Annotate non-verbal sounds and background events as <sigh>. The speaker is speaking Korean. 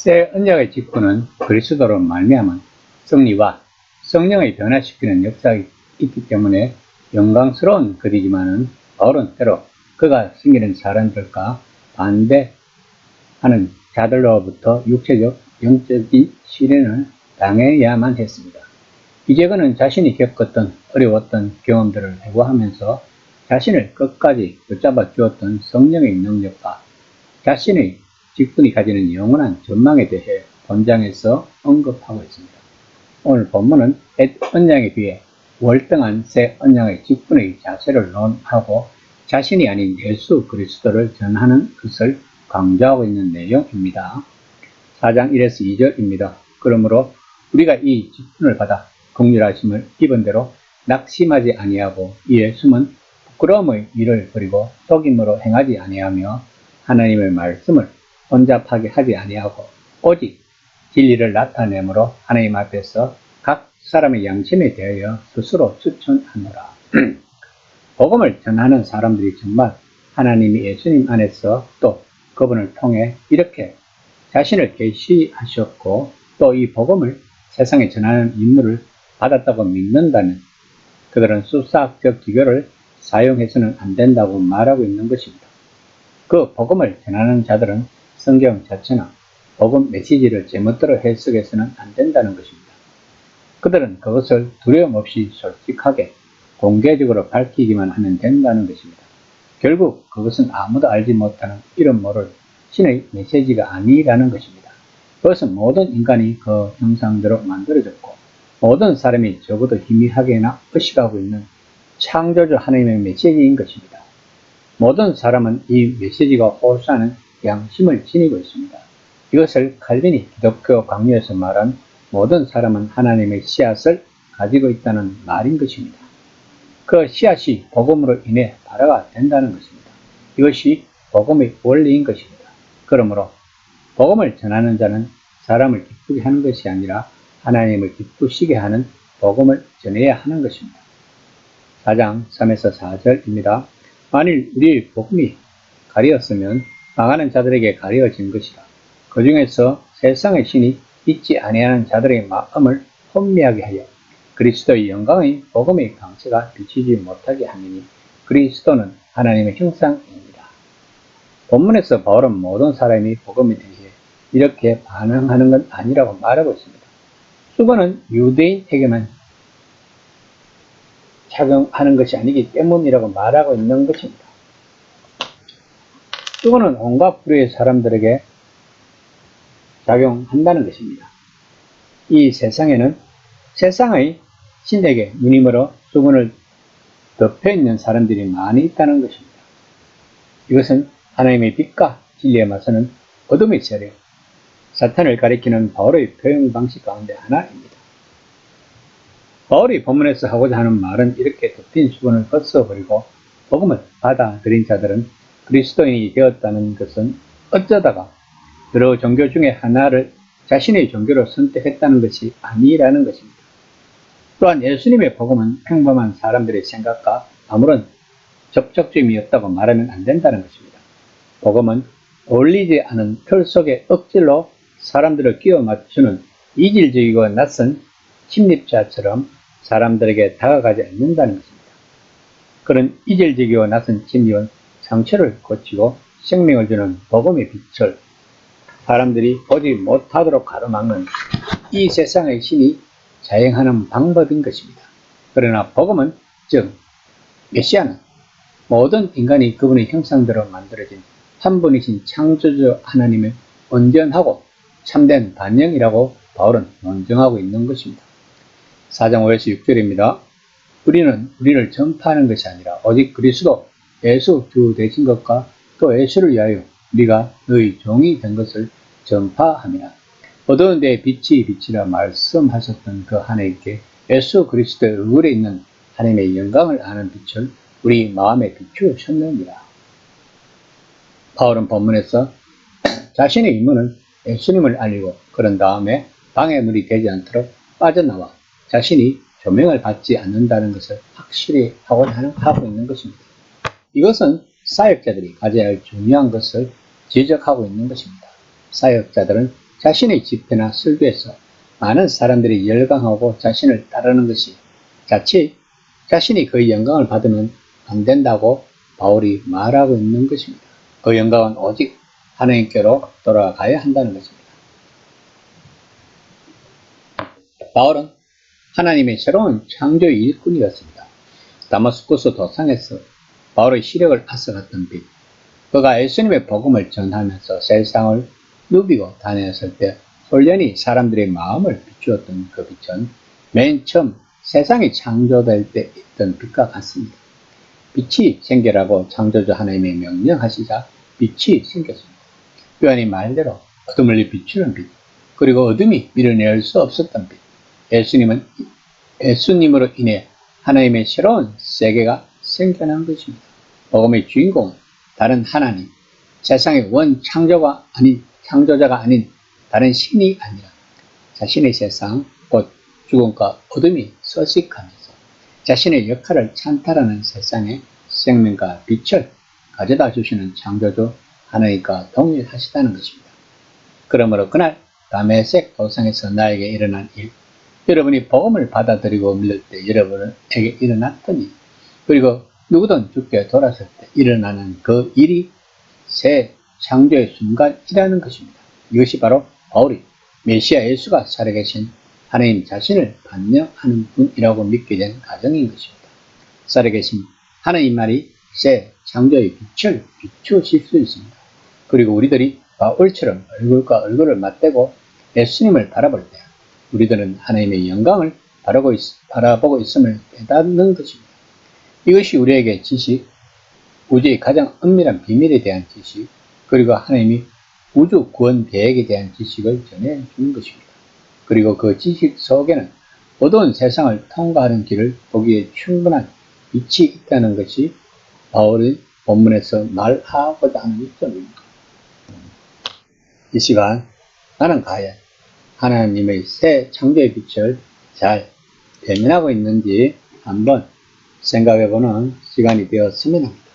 새 언약의 직분은 그리스도로 말미암은 승리와 성령의 변화시키는 역사가 있기 때문에 영광스러운 것이지만은 바울은 때로 그가 생기는 사람들과 반대하는 자들로부터 육체적, 영적인 시련을 당해야만 했습니다. 이제 그는 자신이 겪었던 어려웠던 경험들을 회고하면서 자신을 끝까지 붙잡아 주었던 성령의 능력과 자신의 직분이 가지는 영원한 전망에 대해 본장에서 언급하고 있습니다. 오늘 본문은 옛 언양에 비해 월등한 새 언양의 직분의 자세를 논하고 자신이 아닌 예수 그리스도를 전하는 것을 강조하고 있는 내용입니다. 4장 1에서 2절입니다. 그러므로 우리가 이 직분을 받아 긍휼하심을 입은 대로 낙심하지 아니하고 이에 숨은 부끄러움의 일을 버리고 속임으로 행하지 아니하며 하나님의 말씀을 혼잡하게 하지 아니하고 오직 진리를 나타내므로 하나님 앞에서 각 사람의 양심에 대하여 스스로 추천하노라. <clears throat> 복음을 전하는 사람들이 정말 하나님이 예수님 안에서 또 그분을 통해 이렇게 자신을 계시하셨고 또 이 복음을 세상에 전하는 임무를 받았다고 믿는다면 그들은 수사학적 기교를 사용해서는 안 된다고 말하고 있는 것입니다. 그 복음을 전하는 자들은 성경 자체나 복음 메시지를 제멋대로 해석해서는 안 된다는 것입니다. 그들은 그것을 두려움 없이 솔직하게 공개적으로 밝히기만 하면 된다는 것입니다. 결국 그것은 아무도 알지 못하는 이름 모를 신의 메시지가 아니라는 것입니다. 그것은 모든 인간이 그 형상대로 만들어졌고 모든 사람이 적어도 희미하게나 의식하고 있는 창조주 하나님의 메시지인 것입니다. 모든 사람은 이 메시지가 호소하는 양심을 지니고 있습니다. 이것을 칼빈이 기독교 강요에서 말한 모든 사람은 하나님의 씨앗을 가지고 있다는 말인 것입니다. 그 씨앗이 복음으로 인해 발화가 된다는 것입니다. 이것이 복음의 원리인 것입니다. 그러므로 복음을 전하는 자는 사람을 기쁘게 하는 것이 아니라 하나님을 기쁘시게 하는 복음을 전해야 하는 것입니다. 4장 3에서 4절입니다. 만일 우리의 복음이 가리었으면 망하는 자들에게 가려진 것이라. 그 중에서 세상의 신이 잊지 아니하는 자들의 마음을 혼미하게 하여 그리스도의 영광의 복음의 강세가 비치지 못하게 하느니 그리스도는 하나님의 형상입니다. 본문에서 바울은 모든 사람이 복음에 대해 이렇게 반응하는 건 아니라고 말하고 있습니다. 수건은 유대인에게만 착용하는 것이 아니기 때문이라고 말하고 있는 것입니다. 수건은 온갖 부류의 사람들에게 작용한다는 것입니다. 이 세상에는 세상의 신에게 누님으로 수건을 덮여 있는 사람들이 많이 있다는 것입니다. 이것은 하나님의 빛과 진리에 맞서는 어둠의 세력, 사탄을 가리키는 바울의 표현 방식 가운데 하나입니다. 바울이 본문에서 하고자 하는 말은 이렇게 덮인 수건을 벗어버리고 복음을 받아들인 자들은 그리스도인이 되었다는 것은 어쩌다가 여러 종교 중에 하나를 자신의 종교로 선택했다는 것이 아니라는 것입니다. 또한 예수님의 복음은 평범한 사람들의 생각과 아무런 접촉점이 없다고 말하면 안 된다는 것입니다. 복음은 어울리지 않은 틀 속에 억지로 사람들을 끼워 맞추는 이질적이고 낯선 침입자처럼 사람들에게 다가가지 않는다는 것입니다. 그런 이질적이고 낯선 침입은 상처를 고치고 생명을 주는 복음의 빛을 사람들이 보지 못하도록 가로막는 이 세상의 신이 자행하는 방법인 것입니다. 그러나 복음은 즉 메시아는 모든 인간이 그분의 형상대로 만들어진 한 분이신 창조주 하나님의 온전하고 참된 반영이라고 바울은 논증하고 있는 것입니다. 4장 5에서 6절입니다. 우리는 우리를 전파하는 것이 아니라 오직 그리스도 예수 주 되신 것과 또 예수를 위하여 우리가 너희 종이 된 것을 전파하며 어두운 데 빛이 빛이라 말씀하셨던 그 하나님께 예수 그리스도의 얼굴에 있는 하나님의 영광을 아는 빛을 우리 마음에 비추셨느니라. 바울은 본문에서 자신의 임무는 예수님을 알리고 그런 다음에 방해물이 되지 않도록 빠져나와 자신이 조명을 받지 않는다는 것을 확실히 하고 있는 것입니다. 이것은 사역자들이 가져야 할 중요한 것을 지적하고 있는 것입니다. 사역자들은 자신의 집회나 설교에서 많은 사람들이 열광하고 자신을 따르는 것이 자칫 자신이 그 영광을 받으면 안 된다고 바울이 말하고 있는 것입니다. 그 영광은 오직 하나님께로 돌아가야 한다는 것입니다. 바울은 하나님의 새로운 창조의 일꾼이었습니다. 다마스쿠스 도상에서 바울의 시력을 앗아갔던 빛, 그가 예수님의 복음을 전하면서 세상을 누비고 다녔을 때 홀연히 사람들의 마음을 비추었던 그 빛은 맨 처음 세상이 창조될 때 있던 빛과 같습니다. 빛이 생겨라고 창조주 하나님의 명령하시자 빛이 생겼습니다. 요한이 말대로 어둠을 비추는 빛, 그리고 어둠이 밀어낼 수 없었던 빛. 예수님은 예수님으로 인해 하나님의 새로운 세계가 생겨난 것입니다. 복음의 주인공은 다른 하나님, 세상의 원 창조가 아닌 창조자가 아닌 다른 신이 아니라 자신의 세상, 곧 죽음과 어둠이 서식하면서 자신의 역할을 찬탈하는 세상에 생명과 빛을 가져다 주시는 창조주 하나님과 동일하시다는 것입니다. 그러므로 그날 다메섹 도상에서 나에게 일어난 일, 여러분이 복음을 받아들이고 믿을 때 여러분에게 일어났던 일, 그리고 누구든 죽게 돌았을 때 일어나는 그 일이 새 창조의 순간이라는 것입니다. 이것이 바로 바울이 메시아 예수가 살아계신 하나님 자신을 반영하는 분이라고 믿게 된 가정인 것입니다. 살아계신 하나님만이 새 창조의 빛을 비추실 수 있습니다. 그리고 우리들이 바울처럼 얼굴과 얼굴을 맞대고 예수님을 바라볼 때 우리들은 하나님의 영광을 바라보고 있음을 깨닫는 것입니다. 이것이 우리에게 지식, 우주의 가장 은밀한 비밀에 대한 지식, 그리고 하나님이 우주 구원 계획에 대한 지식을 전해주는 것입니다. 그리고 그 지식 속에는 어두운 세상을 통과하는 길을 보기에 충분한 빛이 있다는 것이 바울의 본문에서 말하고자 하는 이점입니다. 이 시간 나는 과연 하나님의 새 창조의 빛을 잘 대면하고 있는지 한번 생각해보는 시간이 되었으면 합니다.